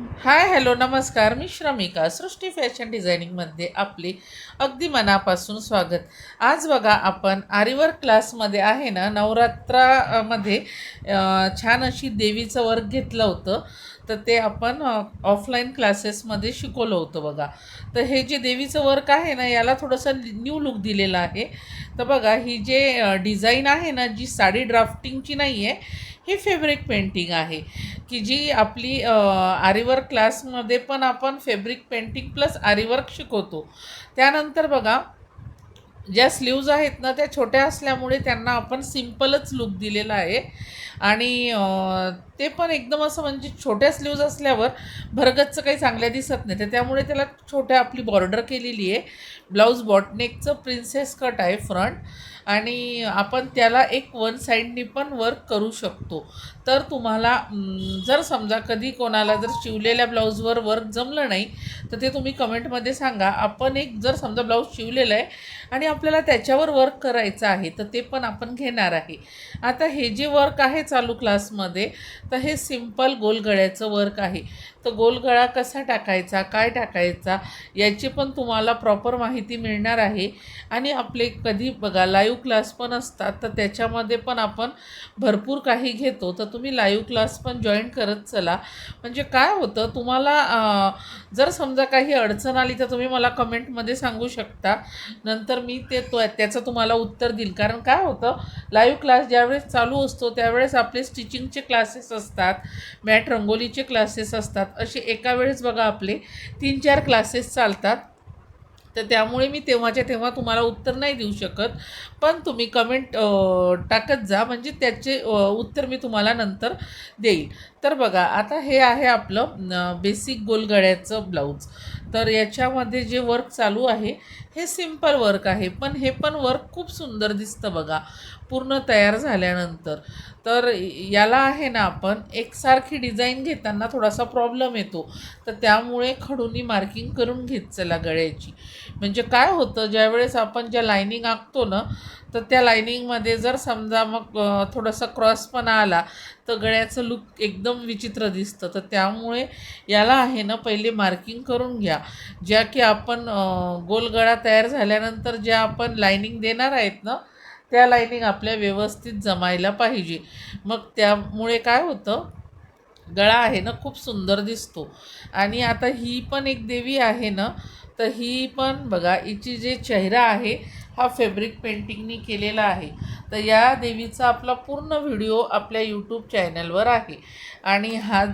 Hi hello नमस्कार. मी श्रमिका. सृष्टी fashion डिझायनिंगमध्ये आपले अगदी मनापासून स्वागत. आज बघा आपण आरीवर्क क्लासमध्ये आहे ना नवरात्रामध्ये छान अशी देवीचं वर्क घेतलं होतं. तर ते आपण ऑफलाईन क्लासेसमध्ये शिकवलं होतं बघा. तर हे जे देवीचं वर्क आहे ना याला थोडंसं न्यू लुक दिलेलं आहे. तर बघा ही जे डिझाईन आहे ना जी साडी ड्राफ्टिंगची नाही आहे ही फेब्रिक पेंटिंग आहे. की जी आपली आरीवर्क क्लासमध्ये पण आपण फेब्रिक पेंटिंग प्लस आरीवर्क शिकवतो. त्यानंतर बघा ज्या स्लीव्ज आहेत ना त्या छोट्या असल्यामुळे त्यांना आपण सिम्पलच लुक दिलेला आहे. आणि ते पण एकदम असं म्हणजे छोट्या स्लीव्ज असल्यावर भरगतचं काही चांगल्या दिसत नाही. तर त्यामुळे त्याला छोट्या आपली बॉर्डर केलेली आहे. ब्लाऊज बॉटनेकचं प्रिन्सेस कट आहे फ्रंट. आणि आपण त्याला एक वन साईडनी पण वर्क करू शकतो. तर तुम्हाला जर समजा कधी कोणाला जर शिवलेल्या ब्लाऊजवर वर्क जमलं नाही तर ते तुम्ही कमेंटमध्ये सांगा. आपण एक जर समजा ब्लाऊज शिवलेलं आहे आणि आपल्याला त्याच्यावर वर्क करायचं आहे तर ते पण आपण घेणार आहे. आता हे जे वर्क आहे चालू क्लासमध्ये तर हे सिंपल गोलगळ्याचं वर्क आहे. तर गोलगळा कसा टाकायचा काय टाकायचा याची पण तुम्हाला प्रॉपर माहिती मिळणार आहे. आणि आपले कधी बघा लाईव्ह क्लास पण असतात तर त्याच्यामध्ये पण आपण भरपूर काही घेतो. तर तुम्ही लाईव्ह क्लास पण जॉईन करत चला. म्हणजे काय होतं तुम्हाला जर समजा काही अडचण आली तर तुम्ही मला कमेंटमध्ये सांगू शकता. नंतर मी ते तो त्याचं तुम्हाला उत्तर देईल. कारण काय होतं लाईव्ह क्लास ज्यावेळेस चालू असतो त्यावेळेस आपले स्टिचिंगचे क्लासेस असतात मॅट रंगोलीचे क्लासेस असतात. असे एका वेळेस बघा आपले तीन चार क्लासेस चालतात. तर त्यामुळे मी तेव्हाच्या तेव्हा तुम्हाला उत्तर नाही देऊ शकत. पण तुम्ही कमेंट टाकत जा. म्हणजे त्याचे उत्तर मी तुम्हाला नंतर देईल. तर बघा आता हे आहे आपलं बेसिक गोलगड्याचं ब्लाऊज तर याच्यामध्ये जे वर्क चालू आहे हे सिंपल वर्क आहे. पण हे पण वर्क खूप सुंदर दिसतं बघा. पूर्ण तयार झाल्यानंतर. तर याला आहे ना आपण एकसारखी डिझाईन घेताना थोडासा प्रॉब्लेम येतो. तर त्यामुळे खडूनी मार्किंग करून घेत चला गळ्याची. म्हणजे काय होतं ज्यावेळेस आपण ज्या लायनिंग आखतो ना तर त्या लाईनिंगमध्ये जर समजा मग थोडंसं क्रॉस क्रॉसपणा आला तर गळ्याचं लुक एकदम विचित्र दिसतं. तर त्यामुळे याला आहे ना पहिले मार्किंग करून घ्या. ज्या की आपण गोलगळा तयार झाल्यानंतर ज्या आपण लाईनिंग देणार आहेत ना त्या लाईनिंग आपल्या व्यवस्थित जमायला पाहिजे. मग त्यामुळे काय होतं गळा आहे ना खूप सुंदर दिसतो. आणि आता ही पण एक देवी आहे ना तर ही पण बघा हिची जे चेहरा आहे हा फॅब्रिक पेंटिंगनी केलेला आहे. तर या देवीचा आपला पूर्ण व्हिडिओ आपल्या यूट्यूब चॅनलवर आहे. आणि हा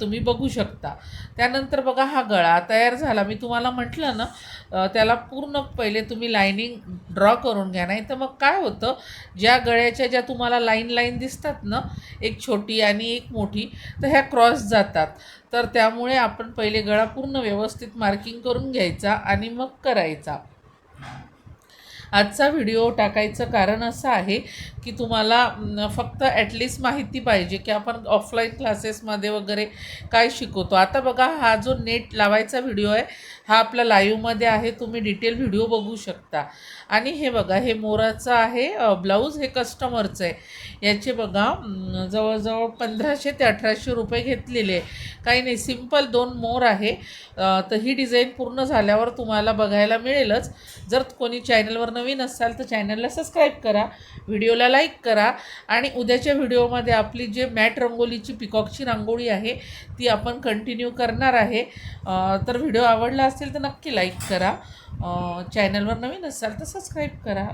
तुम्ही बघू शकता. त्यानंतर बघा हा गळा तयार झाला. मी तुम्हाला म्हटलं ना त्याला पूर्ण पहिले तुम्ही लाईनिंग ड्रॉ करून घ्या. नाही तर मग काय होतं ज्या गळ्याच्या ज्या तुम्हाला लाईन लाईन दिसतात ना एक छोटी आणि एक मोठी तर ह्या क्रॉस जातात. तर त्यामुळे आपण पहिले गळा पूर्ण व्यवस्थित मार्किंग करून घ्यायचा आणि मग करायचा. आजचा व्हिडिओ टाकायचं कारण असं आहे की तुम्हाला फक्त ॲटलिस्ट माहिती पाहिजे की आपण ऑफलाईन क्लासेसमध्ये वगैरे काय शिकवतो. आता बघा हा जो नेट लावायचा व्हिडिओ आहे हा आपला लाईव्हमध्ये आहे तुम्ही डिटेल व्हिडिओ बघू शकता. आणि हे बघा हे मोराचं आहे ब्लाऊज हे कस्टमरचं आहे. याचे बघा जवळजवळ पंधराशे ते अठराशे रुपये घेतलेले आहे. काही नाही सिंपल दोन मोर आहे. तर ही डिझाईन पूर्ण झाल्यावर तुम्हाला बघायला मिळेलच. जर कोणी चॅनलवरनं नवीन असाल तर चॅनलला सबस्क्राईब करा व्हिडिओला लाईक करा आणि उद्याच्या व्हिडिओमध्ये आपली जे मॅट रंगोलीची पिकॉकची रांगोळी आहे ती आपण कंटिन्यू करणार आहे. तर व्हिडिओ आवडला असेल तर नक्की लाईक करा. चॅनलवर नवीन असाल तर सबस्क्राईब करा.